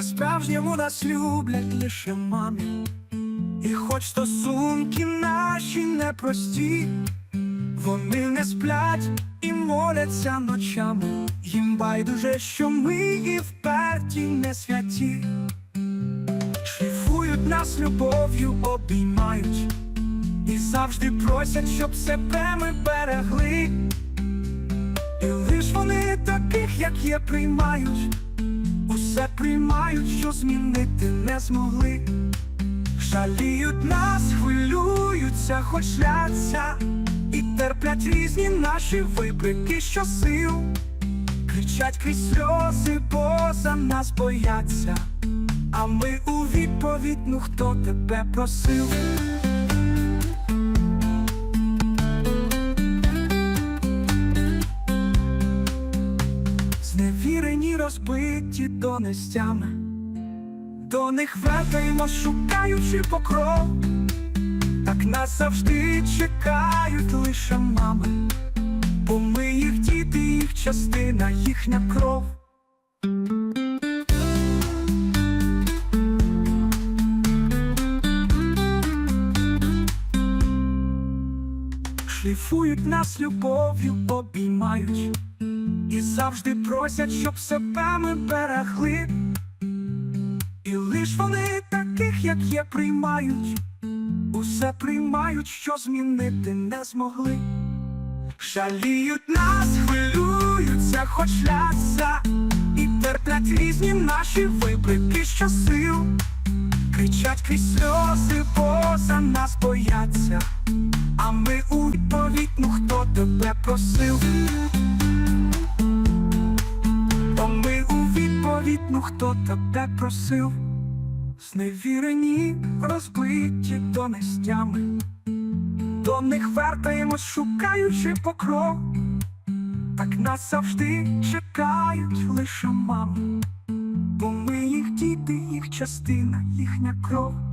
По-справжньому нас люблять лише мамі. І хоч стосунки наші непрості, вони не сплять і моляться ночами. Їм байдуже, що ми і вперті не святі. Шліфують нас любов'ю, обіймають і завжди просять, щоб себе ми берегли. І лиш вони таких, як є, приймають, усе приймають, що змінити не змогли. Жаліють нас, хвилюються, хоч ляться, і терплять різні наші вибрики, що сил. Кричать крізь сльози, бо за нас бояться. А ми у відповідь, ну хто тебе просив? Зневірені, розбиті донестями, до них вертаємо, шукаючи покров, так нас завжди чекають лише мами, бо ми їх діти, їх частина, їхня кров. Шліфують нас любов'ю, обіймають і завжди просять, щоб себе ми берегли. І лиш вони таких, як є, приймають, усе приймають, що змінити не змогли. Жаліють нас, хвилюються, хоч ляться, і терплять різні наші вибрики, що сил. Кричать крізь сльози, бо за нас бояться. А ми у відповідь, ну хто тебе просив? Відповідь, ну хто тебе просив? Зневірені, розбиті донестями, до них вертаємось, шукаючи покров, так нас завжди чекають лише мами, бо ми їх діти, їх частина, їхня кров.